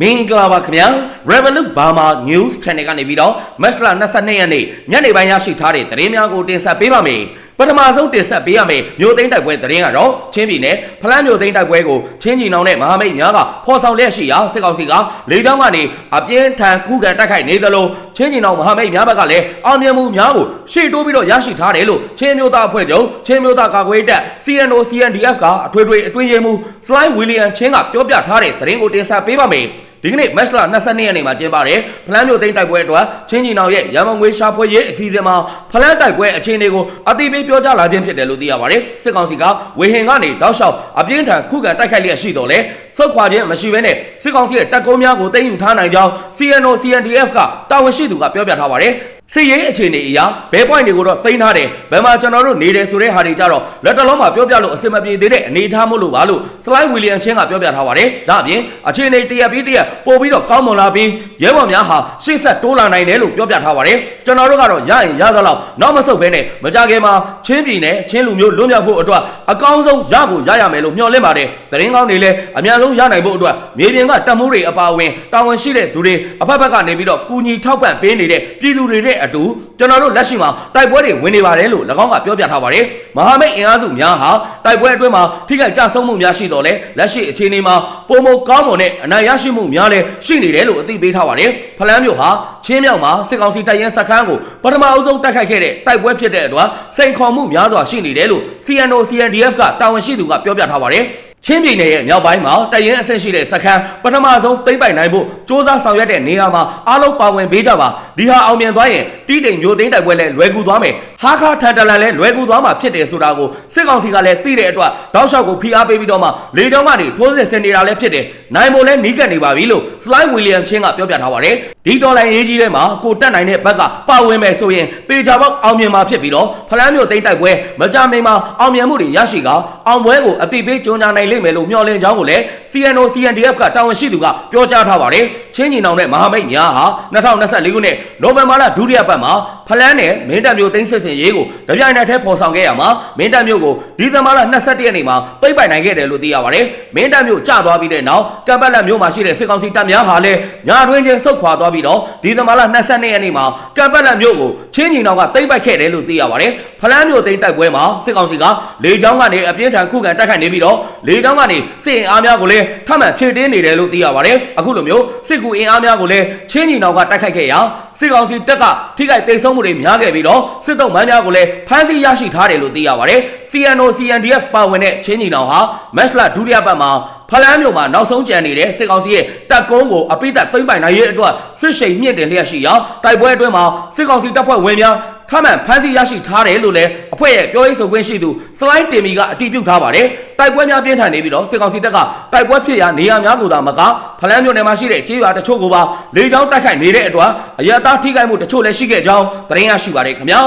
မင်္ဂလာပါခင်ဗျာ Revolut Burma News Channel ကနေပြီးတော့မတ်လ22ရက်နေ့ညနေပိုင်းရရှိထားတဲ့သတင်းများကိုတင်ဆက်ပေးပါမယ် ပထမဆုံးတင်ဆက်ပေးရမယ့်မြို့သိမ်းတိုက်ပွဲသတင်းကတော့ချင်းပြည်နယ်ဖလန်းမြို့သိမ်းတိုက်ပွဲကိုချင်းကြီးနောင်နဲ့မဟာမိတ်များကဖော်ဆောင်လျက်ရှိရာစစ်ကောင်စီကလေကြောင်းကနေအပြင်းထန်ခုခံတိုက်ခိုက်နေသလိုချင်းကြီးနောင်မဟာမိတ်များဘက်ကလည်းအောင်မြင်မှုများကိုရှေ့တိုးပြီးတော့ရရှိထားတယ်လို့ချင်းမျိုးသားအဖွဲ့ချုပ်ချင်းမျိုးသားကာကွယ်ရေးတပ် CNO CNDF ကအထွေထွေအတွင်းရေးမှူး Sly William ချင်းကပြောပြထားတဲ့သတင်းကိုတင်ဆက်ပေးပါမယ် ဒီကနေ့မတ်လ22ရက်နေ့မှာကျင်းပတဲ့ဖလန်းမြို့သိမ်းတိုက်ပွဲအတွက်ချင်းကြီးနောင်ရဲ့ရန်ကုန်ငွေရှာဖွေရေးအစီအစဉ်မှာဖလန်းတိုက်ပွဲအခြေအနေကိုအတိပေးပြောကြားလာခြင်းဖြစ်တယ်လို့သိရပါတယ်စစ်ကောင်စီကဝေဟင်ကနေတောက်လျှောက်အပြင်းထန်ခုခံတိုက်ခိုက်လျက်ရှိတော်လဲဆုတ်ခွာခြင်းမရှိဘဲနဲ့စစ်ကောင်စီရဲ့တပ်ကုန်းများကိုသိမ်းယူထားနိုင်ကြောင်း CNO CNDF ကတာဝန်ရှိသူကပြောပြထားပါတယ် စစ်ရေးအခြေအနေအရဘဲ point တွေကိုတော့တင်ထားတယ်ဘယ်မှာကျွန်တော်တို့နေတယ်ဆိုတဲ့ဟာတွေကြတော့လက်တလုံးမှာပြောပြလို့အစင်မပြေသေးတဲ့အနေအထားမို့လို့ပါလို့ Sly William ချင်းကပြောပြထားပါတယ်ဒါအပြင်အခြေအနေတရက်ပြီးတရက်ပို့ပြီးတော့ကောင်းမွန်လာပြီးရဲဘော်များဟာရှေ့ဆက်တိုးလာနိုင်တယ်လို့ပြောပြထားပါတယ်ကျွန်တော်တို့ကတော့ရရင်ရသလောက်နောက်မဆုတ်ဘဲနဲ့မကြခင်မှာချင်းပြည်နယ်ချင်းလူမျိုးလွတ်မြောက်ဖို့အတွက်အကောင်းဆုံးရကိုရရမယ်လို့မျှော်လင့်ပါတယ်တရင်ကောင်းတွေလည်းအများဆုံးရနိုင်ဖို့အတွက်မြေပြင်ကတပ်မှုတွေအပါအဝင်တာဝန်ရှိတဲ့သူတွေအဖက်ဖက်ကနေပြီးတော့ကူညီထောက်ပံ့ပေးနေတဲ့ပြည်သူတွေနဲ့အတူကျွန်တော်တို့လက်ရှိမှာတိုက်ပွဲတွေဝင်နေပါတယ်လို့၎င်းကပြောပြထားပါတယ်မဟာမိတ်အင်အားစုများဟာတိုက်ပွဲအတွင်းမှာထိခိုက်ကြဆုံးမှုများရှိတော့လဲလက်ရှိအခြေအနေမှာပုံမကောင်းမွန်တဲ့အနိုင်ရရှိမှုများလည်းရှိနေတယ်လို့အသိပေးထားပါတယ်ဖလန်းမျိုးဟာချင်းမြောက်မှာစစ်ကောင်စီတိုက်ရင်စခန်းကိုပထမအဆုံးတိုက်ခိုက်ခဲ့တဲ့တိုက်ပွဲဖြစ်တဲ့အတွက်စိန်ခေါ်မှုများစွာရှိနေတယ်လို့ CNO CNDF ကတာဝန်ရှိသူကပြောပြထားပါတယ် ချင်းပြည်နယ်ရဲ့မြောက်ပိုင်းမှာတရင်အဆင့်ရှိတဲ့စခန်းပထမဆုံးသိမ့်ပိုင်နိုင်ဖို့စ조사ဆောင်ရွက်တဲ့နေရာမှာအားလုံးပါဝင်ပေးကြပါဒီဟာအောင်မြင်သွားရင်တီးတိမ်မျိုးသိမ်းတိုက်ပွဲလဲလွယ်ကူသွားမယ်ဟာခါထန်တလန်လဲလွယ်ကူသွားမှာဖြစ်တယ်ဆိုတာကိုစစ်ကောင်စီကလည်းသိတဲ့အတွက်တောက်လျှောက်ကိုဖိအားပေးပြီးတော့မှလေကြောင်းကနေထိုးစစ်ဆင်နေတာလည်းဖြစ်တယ်နိုင်ဖို့လဲနီးကပ်နေပါပြီလို့ Sly William ချင်းကပြောပြထားပါတယ်ဒီဒေါ်လာရေးကြီးထဲမှာကိုတက်နိုင်တဲ့ဘက်ကပါဝင်မယ်ဆိုရင်တေချာပေါက်အောင်မြင်မှာဖြစ်ပြီးတော့ဖလန်းမျိုးသိမ်းတိုက်ပွဲမကြမီမှာအောင်မြင်မှုတွေရရှိကအောင်ပွဲကိုအတိပေးကြုံညာနိုင်လိမ့်မယ်လို့မျှော်လင့်ကြောင်းကိုလည်း CNO CNDF ကတာဝန်ရှိသူကပြောကြားထားပါတယ်ချင်းညီနောင်နဲ့မဟာမိတ်ညာဟာ2024ခုနှစ်နိုဝင်ဘာလဒုတိယပတ်မှာ ဖလန်းနဲ့မင်းတပ်မျိုးသိမ်းစစ်စင်ရေးကိုတပြိုင်နက်တည်းဖော်ဆောင်ခဲ့ရမှာမင်းတပ်မျိုးကိုဒီဇင်ဘာလ22ရက်နေ့မှာပိတ်ပိုင်နိုင်ခဲ့တယ်လို့သိရပါတယ်မင်းတပ်မျိုးကျသွားပြီးတဲ့နောက်ကမ်ပတ်လက်မျိုးမှာရှိတဲ့စစ်ကောင်စီတပ်များဟာလည်းညာတွင်းချင်းဆုတ်ခွာသွားပြီးတော့ဒီဇင်ဘာလ22ရက်နေ့မှာကမ်ပတ်လက်မျိုးကိုချင်းညီနောင်ကသိမ်းပိုက်ခဲ့တယ်လို့သိရပါတယ်ဖလန်းမျိုးသိမ်းတိုက်ပွဲမှာစစ်ကောင်စီကလေကြောင်းကနေအပြင်းထန်ခုခံတိုက်ခိုက်နေပြီးတော့လေကြောင်းကနေစစ်အင်အားများကိုလည်းထပ်မံဖြည့်တင်းနေတယ်လို့သိရပါတယ်အခုလိုမျိုးစစ်ကူအင်အားများကိုလည်းချင်းညီနောင်ကတိုက်ခိုက်ခဲ့ရာစစ်ကောင်စီတပ်ကထိခိုက်တိတ်ဆုံးမှုတွေများခဲ့ပြီးတော့စစ်တုံးမန်းများကိုလည်းဖမ်းဆီးရရှိထားတယ်လို့သိရပါတယ် CNO CNDF ပါဝင်တဲ့ချင်းညီနောင်ဟာမက်စလာဒုတိယပတ်မှာဖလန်းမြို့မှာနောက်ဆုံးကြံနေတဲ့စစ်ကောင်စီရဲ့တပ်ကုန်းကိုအပိသက်သိမ့်ပိုင်နိုင်ရဲ့အတွက်စစ်ရှိန်မြင့်တင်လျက်ရှိရာတိုက်ပွဲအတွင်းမှာစစ်ကောင်စီတပ်ဖွဲ့ဝင်များ ထမှန်ဖမ်းဆီးရရှိထားတယ်လို့လည်းအဖွဲ့ရဲ့ပြောရေးဆိုခွင့်ရှိသူစလိုင်းတင်မီကအတည်ပြုထားပါတယ်တိုက်ပွဲများပြင်းထန်နေပြီးတော့စစ်ကောင်စီတပ်ကတိုက်ပွဲဖြစ်ရာနေရာများကိုသာမကဖလန်းမြို့နယ်မှာရှိတဲ့ကျေးရွာတချို့ကိုပါလေကြောင်းတိုက်ခိုက်နေတဲ့အတွက်အရတားထိခိုက်မှုတချို့လည်းရှိခဲ့ကြောင်းသတင်းရရှိပါတယ်ခင်ဗျာ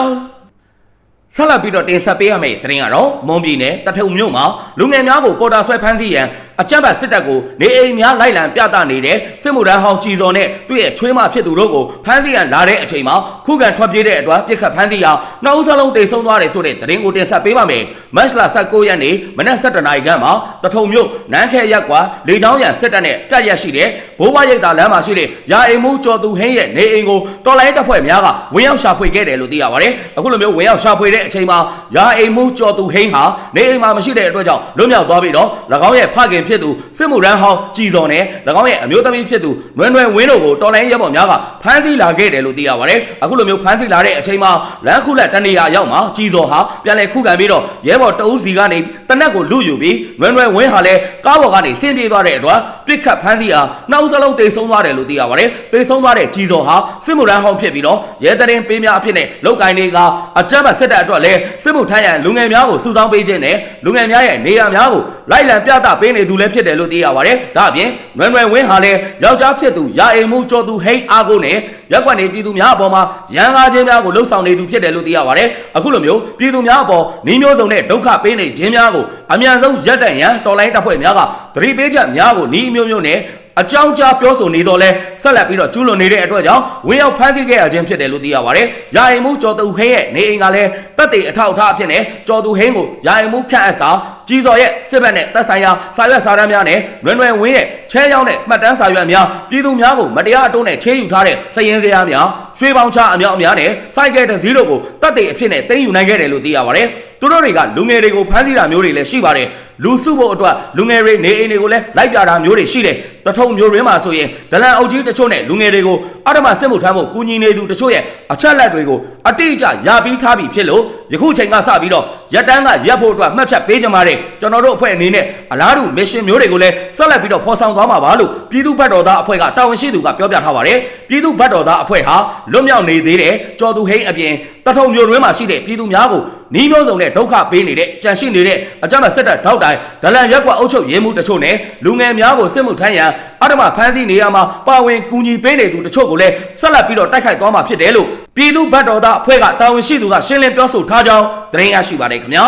ဆက်လက်ပြီးတော့တင်ဆက်ပေးရမယ့်သတင်းကတော့မွန်ပြည်နယ်တထုံမြို့မှာလူငယ်များကိုပေါ်တာဆွဲဖမ်းဆီးရန် အကြမ်းဖက်စစ်တပ်ကိုနေအိမ်များလိုက်လံပြသနေတဲ့စစ်မှုထမ်းဟောင်းကြည်စော်နဲ့သူ့ရဲ့ချွေးမဖြစ်သူတို့ကိုဖမ်းဆီးရန်လာတဲ့အချိန်မှာခုခံထွက်ပြေးတဲ့အတွက်ပြစ်ခတ်ဖမ်းဆီးရာနောက်ဦးစလုံးတိတ်ဆုံးသွားတယ်ဆိုတဲ့သတင်းကိုတင်ဆက်ပေးပါမယ်။မတ်လ19ရက်နေ့မနက်7:00နာရီခန့်မှာတထုံမြို့နန်းခဲရက်ကွာလေချောင်းရန်စစ်တပ်နဲ့ကပ်ရက်ရှိတဲ့ဘိုးဘွားရိပ်သာလမ်းမှာရှိတဲ့ရာအိမ်မှုကျော်သူဟင်းရဲ့နေအိမ်ကိုတော်လိုင်းတပ်ဖွဲ့များကဝင်ရောက်ရှာဖွေခဲ့တယ်လို့သိရပါတယ်။အခုလိုမျိုးဝင်ရောက်ရှာဖွေတဲ့အချိန်မှာရာအိမ်မှုကျော်သူဟင်းဟာနေအိမ်မှာမရှိတဲ့အတွက်ကြောင့်လွတ်မြောက်သွားပြီးတော့၎င်းရဲ့ဖခင်ဖြစ်သူစစ်မှုရန်ဟောင်းကြည်စော်နဲ့၎င်းရဲ့အမျိုးသမီးဖြစ်သူနွယ်နွယ်ဝင်းတို့ကိုတော်လိုင်းရဲဘော်များကဖမ်းဆီးလာခဲ့တယ်လို့သိရပါတယ်။အခုလိုမျိုးဖမ်းဆီးလာတဲ့အချိန်မှာလမ်းခုလက်တနေရာရောက်မှာကြည်စော်ဟာပြန်လည်ခုခံပြီးတော့ရဲဘော်တအုပ်စီကနေတနက်ကိုလူယူပြီးနွယ်နွယ်ဝင်းဟာလည်းကားပေါ်ကနေဆင်းပြေးသွားတဲ့အတွက်ပြစ်ခတ်ဖမ်းဆီးဟာနောက်ဦးစလုံးတိတ်ဆုံးသွားတယ်လို့သိရပါတယ်။တိတ်ဆုံးသွားတဲ့ကြည်စော်ဟာစစ်မှုရန်ဟောင်းဖြစ်ပြီးတော့ရဲတရင်ပေးများအဖြစ်နဲ့လောက်ကိုင်းတွေကအကြမ်းဖက်စစ်တပ်အတွက်လည်းစစ်မှုထမ်းရန်လူငယ်များကိုစုဆောင်းပေးခြင်းနဲ့လူငယ်များရဲ့နေရာများကိုလိုက်လံပြသပေးနေသူလည်းဖြစ်တယ်လို့သိရပါတယ်။ဒါအပြင်နွယ်နွယ်ဝင်းဟာလည်းယောက်ျားဖြစ်သူရာအိမ်မှုကျော်သူဟိန်းအားကိုနဲ့ရက်ကွက်နေပြည်သူများအပေါ်မှာရန်ကားခြင်းများကိုလှုပ်ဆောင်နေသူဖြစ်တယ်လို့သိရပါတယ်။အခုလိုမျိုးပြည်သူများအပေါ်နှီးမျိုးစုံနဲ့ဒုက္ခပေးနေခြင်းများကိုအမြန်ဆုံးရပ်တန့်ရန်တော်လိုင်းတပ်ဖွဲ့များကသတိပေးချက်များကိုနှီးမျိုးမျိုးနဲ့ အကြောင်းကြားပြောဆိုနေတော့လဲဆက်လက်ပြီးတော့ကျူးလွန်နေတဲ့အတွက်ကြောင့်ဝင်းရောက်ဖမ်းဆီးခဲ့ရခြင်းဖြစ်တယ်လို့သိရပါတယ်။ရာအိမ်မှုကျော်သူဟင်းရဲ့နေအိမ်ကလည်းတပ်တေအထောက်အထားအဖြစ်နဲ့ကျော်သူဟင်းကိုရာအိမ်မှုခန့်အပ်စာကြီးစော်ရဲ့စစ်ဘက်နဲ့သက်ဆိုင်ရာစာရွက်စာတမ်းများနဲ့လွယ်လွယ်ဝင်းရဲ့ချဲရောက်တဲ့မှတ်တမ်းစာရွက်များပြည်သူများကိုမတရားအတုံးနဲ့ချေးယူထားတဲ့စည်ရင်းစရာများရွှေပေါင်ချအမြောက်အများနဲ့စိုက်ကဲတစ်စီးတို့ကိုတပ်တွေအဖြစ်နဲ့တင်ယူနိုင်ခဲ့တယ်လို့သိရပါတယ် သူတို့တွေကလူငယ်တွေကိုဖမ်းဆီးတာမျိုးတွေလည်းရှိပါတယ်လူစုဖို့အတွက်လူငယ်တွေနေအိမ်တွေကိုလည်းလိုက်ပြတာမျိုးတွေရှိတယ်တထုံမျိုးရင်းမှာဆိုရင်ဒလန်အုပ်ကြီးတချို့နဲ့လူငယ်တွေကိုအဓမ္မစစ်မှုထမ်းဖို့ကူညီနေသူတချို့ရဲ့အချက်လက်တွေကိုအတိအကျရပြီးထားပြီးဖြစ်လို့ယခုချိန်ကစပြီးတော့ရက်တန်းကရက်ဖို့အတွက်မှတ်ချက်ပေးကြပါတယ်ကျွန်တော်တို့အဖွဲ့အနေနဲ့အလားတူမစ်ရှင်မျိုးတွေကိုလည်းဆက်လက်ပြီးတော့ဖော်ဆောင်သွားမှာပါလို့ပြည်သူ့ဘက်တော်သားအဖွဲ့ကတာဝန်ရှိသူကပြောပြထားပါတယ်ပြည်သူ့ဘက်တော်သားအဖွဲ့ဟာလွတ်မြောက်နေသေးတယ်ကြော်သူဟိန်းအပြင် တထုံမျိုးတွင်းမှာရှိတဲ့ပြည်သူများကိုနှီးမျိုးစုံနဲ့ဒုက္ခပေးနေတဲ့ကြံရှိနေတဲ့အကြမ်းဖက်စစ်တပ်ထောက်တိုင်ဒလန်ရက်ကွာအုပ်ချုပ်ရေးမှုတချို့နဲ့လူငယ်များကိုစစ်မှုထမ်းရန်အဓမ္မဖမ်းဆီးနေရမှာပါဝင်ကူညီပေးနေသူတချို့ကိုလည်းဆက်လက်ပြီးတော့တိုက်ခိုက်သွားမှာဖြစ်တယ်လို့ပြည်သူ့ဘက်တော်သားအဖွဲ့ကတာဝန်ရှိသူကရှင်းလင်းပြောဆိုထားကြောင်းသတင်းရရှိပါတယ်ခင်ဗျာ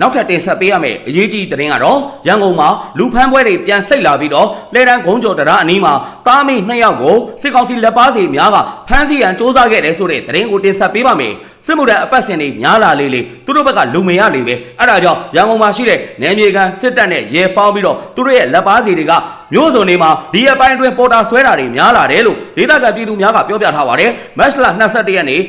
နောက်ထပ်တင်ဆက်ပေးရမယ့်အရေးကြီးသတင်းကတော့ရန်ကုန်မှာလူဖမ်းပွဲတွေပြန်ဆိတ်လာပြီးတော့လဲတန်းဂုံးကျော်တရားအနီးမှာတားမိနှစ်ယောက်ကိုစစ်ကောင်စီလက်ပါစီများကဖမ်းဆီးရန်စ조사ခဲ့တယ်ဆိုတဲ့သတင်းကိုတင်ဆက်ပေးပါမယ်စစ်မှုထမ်းအပတ်စဉ်တွေများလာလေလေသူတို့ဘက်ကလူမရလေပဲအဲ့ဒါကြောင့်ရန်ကုန်မှာရှိတဲ့နယ်မြေကန်စစ်တပ်နဲ့ရဲပေါင်းပြီးတော့သူတို့ရဲ့လက်ပါစီတွေက မျိုးစုံတွေမှာဒီအပိုင်းအတွင်းပေါ်တာဆွဲတာတွေများလာတယ်လို့ဒေသခံပြည်သူများကပြောပြထားပါတယ်မတ်လ22ရက်နေ့ည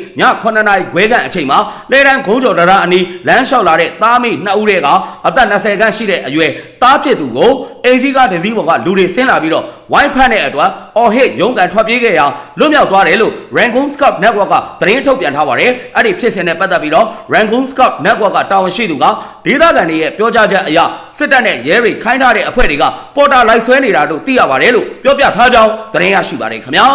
9နာရီခွဲခန့်အချိန်မှာလဲတန်းဂုံးကျော်တရားအနီးလမ်းလျှောက်လာတဲ့သားမိနှစ်ဦးတွေကအသက်20ခန့်ရှိတဲ့အရွယ်သားဖြစ်သူကိုအိမ်စီးကဒစည်းပေါ်ကလူတွေဆင်းလာပြီးတော့ဝိုင်းဖတ်တဲ့အတွက်အော်ဟစ်ရုံးကန်ထွက်ပြေးခဲ့ရလွတ်မြောက်သွားတယ်လို့ Rangoon Scout Network ကသတင်းထုတ်ပြန်ထားပါတယ်အဲ့ဒီဖြစ်စဉ်နဲ့ပတ်သက်ပြီးတော့ Rangoon Scout Network ကတာဝန်ရှိသူကဒေသခံတွေရဲ့ပြောကြားချက်အရ စစ်တပ်နဲ့ရဲတွေခိုင်းထားတဲ့အဖွဲ့တွေကပေါ်တာလိုက်ဆွဲနေတာလို့သိရပါတယ်လို့ပြောပြထားကြောင်းသတင်းရရှိပါတယ်ခင်ဗျာ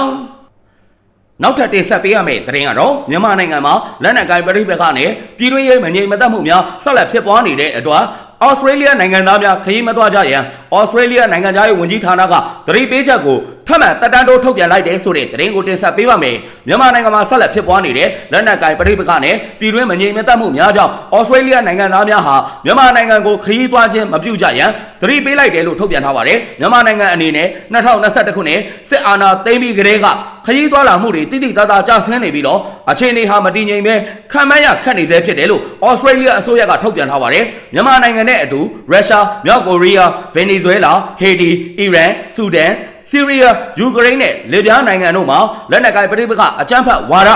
နောက်ထပ်တင်ဆက်ပေးရမယ့်သတင်းကတော့မြန်မာနိုင်ငံမှာလက်နက်ကိုင်ပဋိပက္ခနဲ့ပြည်တွင်းရေးမငြိမ်မသက်မှုများဆက်လက်ဖြစ်ပွားနေတဲ့အတွက်ဩစတြေးလျနိုင်ငံသားများခရီးမသွားကြရန်ဩစတြေးလျနိုင်ငံသားရေးဝန်ကြီးဌာနကသတိပေးချက်ကို ထပ်မံတက်တန်းတိုးထုတ်ပြန်လိုက်တဲ့ဆိုတဲ့သတင်းကိုတင်ဆက်ပေးပါမယ်။မြန်မာနိုင်ငံမှာဆက်လက်ဖြစ်ပွားနေတဲ့လက်နက်ကိုင်ပဋိပက္ခနဲ့ပြည်တွင်းမငြိမ်မသက်မှုများကြောင့်ဩစတြေးလျနိုင်ငံသားများဟာမြန်မာနိုင်ငံကိုခရီးသွားခြင်းမပြုကြရန်သတိပေးလိုက်တယ်လို့ထုတ်ပြန်ထားပါတယ်။မြန်မာနိုင်ငံအနေနဲ့2021ခုနှစ်စစ်အာဏာသိမ်းပြီးကတည်းကခရီးသွားလာမှုတွေတိတိတသားကျဆင်းနေပြီးတော့အခြေအနေဟာမတည်ငြိမ်ပဲခံမရခတ်နေစေဖြစ်တယ်လို့ဩစတြေးလျအစိုးရကထုတ်ပြန်ထားပါတယ်။မြန်မာနိုင်ငံနဲ့အတူရုရှား၊မြောက်ကိုရီးယား၊ဗင်နီဇွဲလား၊ဟေတီ၊အီရန်၊ဆူဒန် ဆီးရီးယားယူကရိန်းနဲ့လစ်ဗျားနိုင်ငံတို့မှာလက်နက်ကိုင်ပဋိပက္ခအကြမ်းဖက်ဝါဒ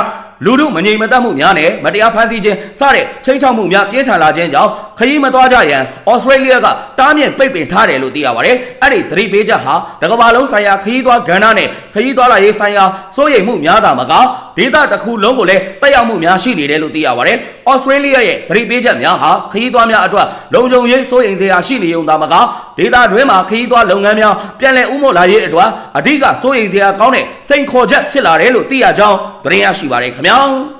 လူတို့မငြိမ်မသက်မှုများနဲ့မတရားဖမ်းဆီးခြင်းစတဲ့ချိန်ချောက်မှုများပြင်းထန်လာခြင်းကြောင့်ခရီးမသွားကြရန်ဩစတြေးလျကတားမြစ်ပိတ်ပင်ထားတယ်လို့သိရပါတယ်။အဲ့ဒီသတိပေးချက်ဟာတကမ္ဘာလုံးဆိုင်ရာခရီးသွားကဏ္ဍနဲ့ခရီးသွားလာရေးဆိုင်ရာစိုးရိမ်မှုများတာမက ဒေသတစ်ခုလုံးကိုလည်းတက်ရောက်မှုများရှိနေတယ်လို့သိရပါတယ်။ဩစတြေးလျရဲ့သတိပေးချက်များဟာခရီးသွားများအတွက်လုံခြုံရေးစိုးရိမ်စရာရှိနေုံသာမကဒေသတွင်းမှာခရီးသွားလုပ်ငန်းများပြန်လည်ဥမော့လာရေးအတွက်အဓိကစိုးရိမ်စရာကောင်းတဲ့စိန်ခေါ်ချက်ဖြစ်လာတယ်လို့သိရကြောင်းသတင်းရရှိပါတယ်ခင်ဗျာ။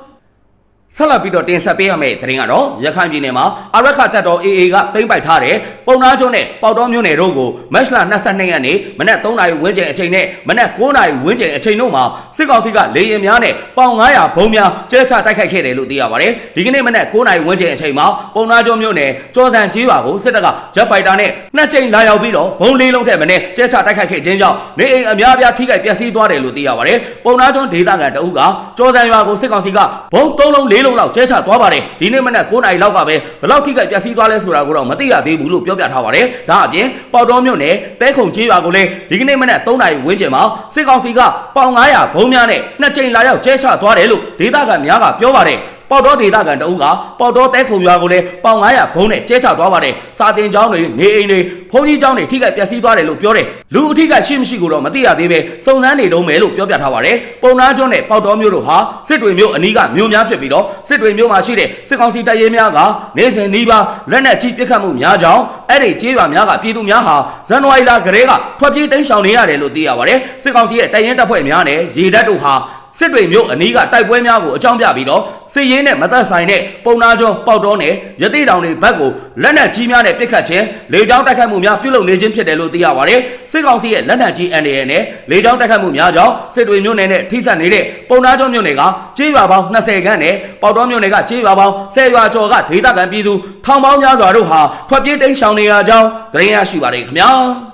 ဆက်လက်ပြီးတော့တင်ဆက်ပေးရမယ့်သတင်းကတော့ရခိုင်ပြည်နယ်မှာအရက်ခတပ်တော် AA ကပိမ့်ပိုက်ထားတဲ့ပုံနာကျွန်းနဲ့ပေါတော်မြို့နယ်တို့ကိုမတ်လ22ရက်နေ့မနက်3နာရီဝန်းကျင်အချိန်နဲ့မနက်9နာရီဝန်းကျင်အချိန်တို့မှာစစ်ကောင်စီကလေရင်များနဲ့ပေါင်900ဘုံများကျဲချတိုက်ခိုက်ခဲ့တယ်လို့သိရပါတယ်။ဒီကနေ့မနက်9နာရီဝန်းကျင်အချိန်မှာပုံနာကျွန်းမြို့နယ်ကျော်စံကြီးပါကိုစစ်တပ်ကဂျက်ဖိုက်တာနဲ့နှစ်ကြိမ်လာရောက်ပြီးတော့ဘုံလေးလုံးထက်မနည်းကျဲချတိုက်ခိုက်ခဲ့ခြင်းကြောင့်နေအိမ်အများအပြားထိခိုက်ပျက်စီးသွားတယ်လို့သိရပါတယ်။ပုံနာကျွန်းဒေသခံတအုပ်ကကျော်စံရွာကိုစစ်ကောင်စီကဘုံ3လုံး4လုံးလောက်ကျဲချသွားပါတယ်ဒီနေ့မနက်9နာရီလောက်ကပဲဘယ်လောက်ထိခိုက်ပျက်စီးသွားလဲဆိုတာကိုတော့မသိရသေးဘူးလို့ပြောပြထားပါတယ်ဒါအပြင်ပေါတော်မြို့နယ်တဲခုံကျေးရွာကိုလည်းဒီကနေ့မနက်3နာရီဝန်းကျင်မှာစစ်ကောင်စီကပေါင်900ဘုံများနဲ့နှစ်ကြိမ်လာရောက်ကျဲချသွားတယ်လို့ဒေသခံများကပြောပါတယ် ပေါတော်ဒေသခံတအုပ်ကပေါတော်တဲခုံရွာကိုလည်းပေါင်900ဘုံနဲ့ကျဲချသွားပါတယ်စာတင်ကျောင်းတွေနေအိမ်တွေဘုံကြီးကျောင်းတွေထိခိုက်ပျက်စီးသွားတယ်လို့ပြောတယ်လူအထိခိုက်ရှိမရှိကိုတော့မသိရသေးပဲစုံစမ်းနေတော့မယ်လို့ပြောပြထားပါတယ်ပုံနာကျွန်းနဲ့ပေါတော်မျိုးတို့ဟာစစ်တွေမျိုးအနီးကမျိုးများဖြစ်ပြီးတော့စစ်တွေမျိုးမှာရှိတဲ့စစ်ကောင်စီတပ်ရဲများကနေစဉ်နီးပါးလက်နက်ကြီးပစ်ခတ်မှုများကြောင်းအဲ့ဒီကျေးရွာများကပြည်သူများဟာဇန်နဝါရီလကတည်းကထွက်ပြေးတိမ်းရှောင်နေရတယ်လို့သိရပါတယ်စစ်ကောင်စီရဲ့တပ်ရင်းတပ်ဖွဲ့များနဲ့ရေတပ်တို့ဟာ စစ်တွေမျိုးအနီးကတိုက်ပွဲများကိုအကြောင်းပြပြီးတော့စစ်ရေးနဲ့မသက်ဆိုင်တဲ့ပုံနာကျော်ပေါက်တော်နဲ့ရတိတောင်တွေဘက်ကိုလက်နက်ကြီးများနဲ့ပစ်ခတ်ခြင်းလေကြောင်းတိုက်ခတ်မှုများပြုလုပ်နေခြင်းဖြစ်တယ်လို့သိရပါတယ်စစ်ကောင်စီရဲ့လက်နက်ကြီးအန်ဒီရနဲ့လေကြောင်းတိုက်ခတ်မှုများကြောင့်စစ်တွေမျိုးနယ်နဲ့ထိစပ်နေတဲ့ပုံနာကျော်မျိုးနယ်ကကြေးရွာပေါင်း20ခန်းနဲ့ပေါက်တော်မျိုးနယ်ကကြေးရွာပေါင်း10ရွာကျော်ကဒေသခံပြည်သူထောင်ပေါင်းများစွာတို့ဟာထွက်ပြေးတိမ်းရှောင်နေရကြောင်းသတင်းရရှိပါတယ်ခင်ဗျာ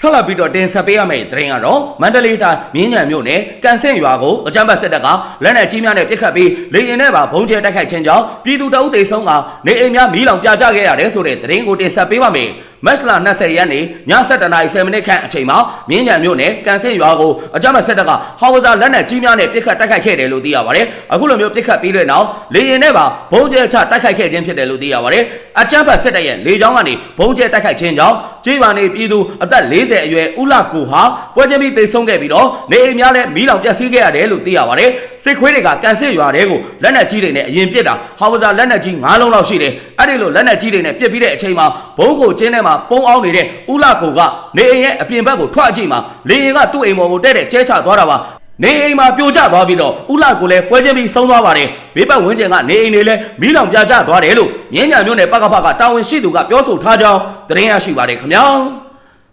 ဆက်လက်ပြီးတော့တင်ဆက်ပေးရမယ့်သတင်းကတော့မန္တလေးတိုင်းမြင်းညံမြို့နယ်ကန်ဆင့်ရွာကိုအကြမ်းဖက်စစ်တပ်ကလက်နက်ကြီးများနဲ့ပစ်ခတ်ပြီးလေရင်ထဲမှာဘုံကျဲတိုက်ခိုက်ခြင်းကြောင့်ပြည်သူတအုပ်သေးဆုံးကနေအိမ်များမီးလောင်ပြကြခဲ့ရတယ်ဆိုတဲ့သတင်းကိုတင်ဆက်ပေးပါမယ်။မက်စလာ20ရက်နေ့ည7:00နာရီ10မိနစ်ခန့်အချိန်မှာမြင်းညံမြို့နယ်ကန်ဆင့်ရွာကိုအကြမ်းဖက်စစ်တပ်ကဟောင်ဝဇာလက်နက်ကြီးများနဲ့ပစ်ခတ်တိုက်ခိုက်ခဲ့တယ်လို့သိရပါတယ်။အခုလိုမျိုးပစ်ခတ်ပြီးတဲ့နောက်လေရင်ထဲမှာဘုံကျဲချတိုက်ခိုက်ခဲ့ခြင်းဖြစ်တယ်လို့သိရပါတယ်။အကြမ်းဖက်စစ်တပ်ရဲ့လေကြောင်းကနေဘုံကျဲတိုက်ခိုက်ခြင်းကြောင့် ကြေးပါနေပြည်သူအသက်40အရွယ်ဦးလာကိုဟာပွဲချင်းပြီးတိတ်ဆုံးခဲ့ပြီးတော့နေအိမ်များလည်းမီးလောင်ပျက်စီးခဲ့ရတယ်လို့သိရပါတယ်။စစ်ခွေးတွေကကန်စစ်ရွာတဲကိုလက်နက်ကြီးတွေနဲ့အရင်ပစ်တာဟာဝဇာလက်နက်ကြီး9လုံးလောက်ရှိတယ်။အဲ့ဒီလိုလက်နက်ကြီးတွေနဲ့ပစ်ပြီးတဲ့အချိန်မှာဘုံကိုကျင်းထဲမှာပုံအောင်နေတဲ့ဦးလာကိုကနေအိမ်ရဲ့အပြင်ဘက်ကိုထွက်အကြည့်မှာလေရင်ကသူ့အိမ်ပေါ်ကိုတဲ့တဲ့ကျဲချသွားတာပါ။ နေအိမ်မှာပြိုကျသွားပြီးတော့ဥလာကိုလည်းပွဲချင်းပြီးဆုံးသွားပါတယ်ဘေးပတ်ဝန်းကျင်ကနေအိမ်တွေလည်းမီးလောင်ပြကျသွားတယ်လို့မြင်းညာမျိုးနယ်ပကဖကတာဝန်ရှိသူကပြောဆိုထားကြောင်းသတင်းရရှိပါတယ်ခင်ဗျာ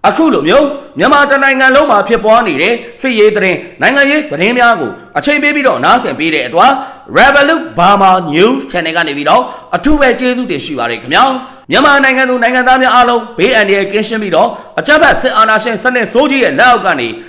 အခုလိုမျိုးမြန်မာတနိုင်ငံလုံးမှာဖြစ်ပွားနေတဲ့စစ်ရေးသတင်းနိုင်ငံရေးသတင်းများကိုအချိန်ပေးပြီးတော့နားဆင်ပေးတဲ့အတွက် Revolut Burma News Channel ကနေပြီးတော့အထူးပဲကျေးဇူးတင်ရှိပါတယ်ခင်ဗျာမြန်မာနိုင်ငံသူနိုင်ငံသားများအားလုံးဘေးအန္တရာယ်ကင်းရှင်းပြီးတော့အကြမ်းဖက်စစ်အာဏာရှင်စနစ်ဆိုးကြီးရဲ့လက်အောက်ကနေ